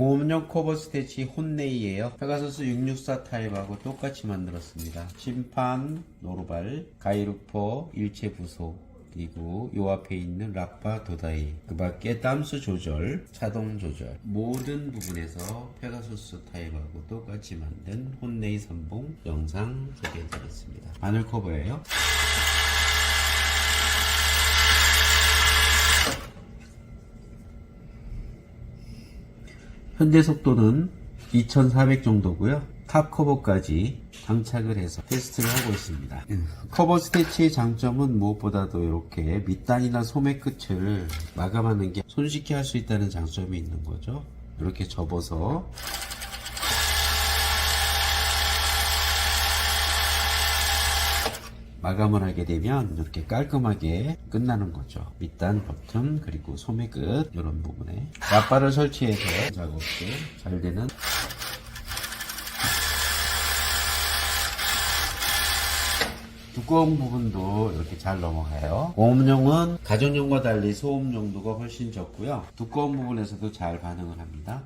고음용 커버 스테치 혼네이에요. 페가서스 664 타입하고 똑같이 만들었습니다. 심판, 노루발, 가이루퍼, 일체 부소, 그리고 요 앞에 있는 락바 도다이 그 밖에 땀수 조절 자동 조절 모든 부분에서 페가소스 타입하고 똑같이 만든 혼네이 선봉 영상 소개해드렸습니다 바늘 커버예요 현재 속도는 2400 정도고요. 탑 커버까지 장착을 해서 테스트를 하고 있습니다. 커버 스테치의 장점은 무엇보다도 이렇게 밑단이나 소매 끝을 마감하는 게 손쉽게 할 수 있다는 장점이 있는 거죠. 이렇게 접어서 마감을 하게 되면 이렇게 깔끔하게 끝나는 거죠. 밑단 버튼 그리고 소매 끝 이런 부분에 라바를 설치해서 작업도 잘 되는 두꺼운 부분도 이렇게 잘 넘어가요. 고음용은 가정용과 달리 소음 정도가 훨씬 적고요. 두꺼운 부분에서도 잘 반응을 합니다.